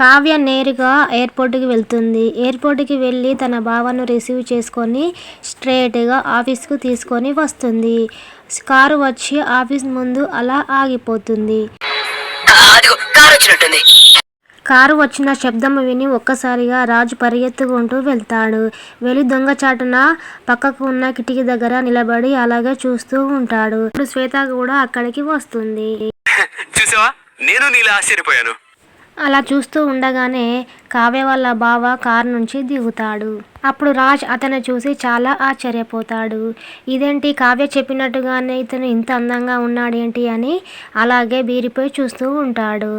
కావ్య నేరుగా ఎయిర్పోర్ట్కి వెళ్తుంది. ఎయిర్పోర్ట్కి వెళ్ళి తన బావను రిసీవ్ చేసుకొని స్ట్రేట్గా ఆఫీస్కు తీసుకొని వస్తుంది. కారు వచ్చి ఆఫీస్ ముందు అలా ఆగిపోతుంది. కారు వచ్చిన శబ్దం విని ఒక్కసారిగా రాజు పరిగెత్తుకుంటూ వెళ్తాడు. వెళ్ళి దొంగచాటున పక్కకు ఉన్న కిటికీ దగ్గర నిలబడి అలాగే చూస్తూ ఉంటాడు. ఇప్పుడు శ్వేత కూడా అక్కడికి వస్తుంది. చూసావా? నేను నీలా ఆశ్చర్యపోయాను. అలా చూస్తూ ఉండగానే కావ్య వాళ్ళ బావ కారు నుంచి దిగుతాడు. అప్పుడు రాజ్ అతను చూసి చాలా ఆశ్చర్యపోతాడు. ఇదేంటి కావ్య చెప్పినట్టుగానే ఇతను ఇంత అందంగా ఉన్నాడేంటి అని అలాగే బీరిపోయి చూస్తూ ఉంటాడు.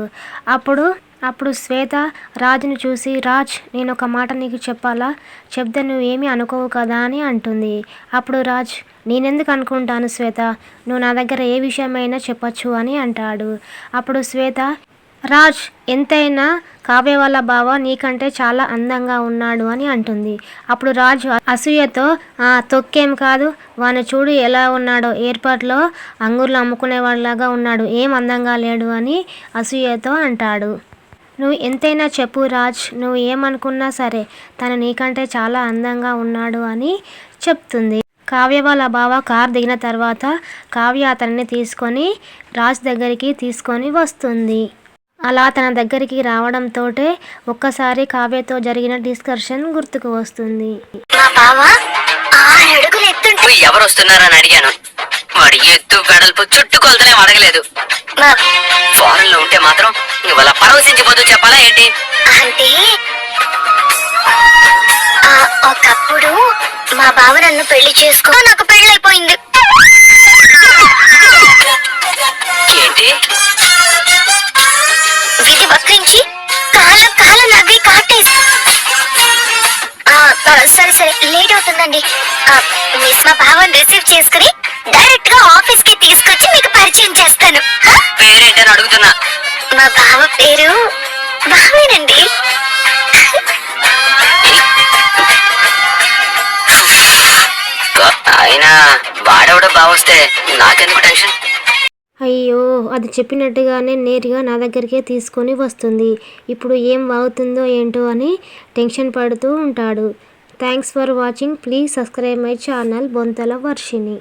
అప్పుడు అప్పుడు శ్వేత రాజుని చూసి రాజ్ నేను ఒక మాట నీకు చెప్పాలా? చెప్తే నువ్వు ఏమీ అనుకోవు కదా అని అంటుంది. అప్పుడు రాజ్ నేనెందుకు అనుకుంటాను శ్వేత? నువ్వు నా దగ్గర ఏ విషయమైనా చెప్పచ్చు అని అంటాడు. అప్పుడు శ్వేత రాజ్ ఎంతైనా కావ్య వాళ్ళ బావ నీకంటే చాలా అందంగా ఉన్నాడు అని అంటుంది. అప్పుడు రాజు అసూయతో "ఆ, తొక్కేం కాదు. వాని చూడు ఎలా ఉన్నాడో. ఎయిర్పోర్ట్లో అమ్ముకునే అమ్ముకునేవాడిలాగా ఉన్నాడు. ఏం అందంగా లేడు అని అసూయతో అంటాడు. నువ్వు ఎంతైనా చెప్పు రాజ్. నువ్వు ఏమనుకున్నా సరే తను నీకంటే చాలా అందంగా ఉన్నాడు అని చెప్తుంది. కావ్య వాళ్ళ బావ కార్ దిగిన తర్వాత కావ్య అతన్ని తీసుకొని రాజ్ దగ్గరికి తీసుకొని వస్తుంది. అలా తన దగ్గరికి రావడంతో ఒక్కసారి కావ్యతో జరిగిన డిస్కషన్ గుర్తుకు వస్తుంది. మా బావ ఆరు అడుగులు ఎత్తుంటే ఎవరు వస్తున్నారని అడిగాను. వాడి ఎత్తు వెడల్పు చుట్టూ కొలతలేం అడగలేదు మా ఫారెన్లో ఉంటే మాత్రం నువ్వు అలా పరవశించిపోతూ చెప్పాలా ఏంటి? అంటే ఆ, ఒకప్పుడు మా బావ నన్ను పెళ్ళి చేసుకో నాకు పెళ్ళైపోయింది. సరే సరే లేట్ అవుతుందండి. మిస్ మా బావని రిసీవ్ చేసుకుని డైరెక్ట్గా ఆఫీస్కి తీసుకొచ్చి మీకు పరిచయం చేస్తాను? పేరేంటని అడుగుతున్నా. మా బావ పేరు బావేనండి అయినా వాడెవడో బావొస్తే నాకెందుకు టెన్షన్? అయ్యో అది చెప్పినట్టుగానే నేరుగా నా దగ్గరికే తీసుకొని వస్తుంది. ఇప్పుడు ఏం అవుతుందో ఏంటో అని టెన్షన్ పడుతూ ఉంటాడు. Thanks for watching. Please subscribe my channel Bonthala Varshini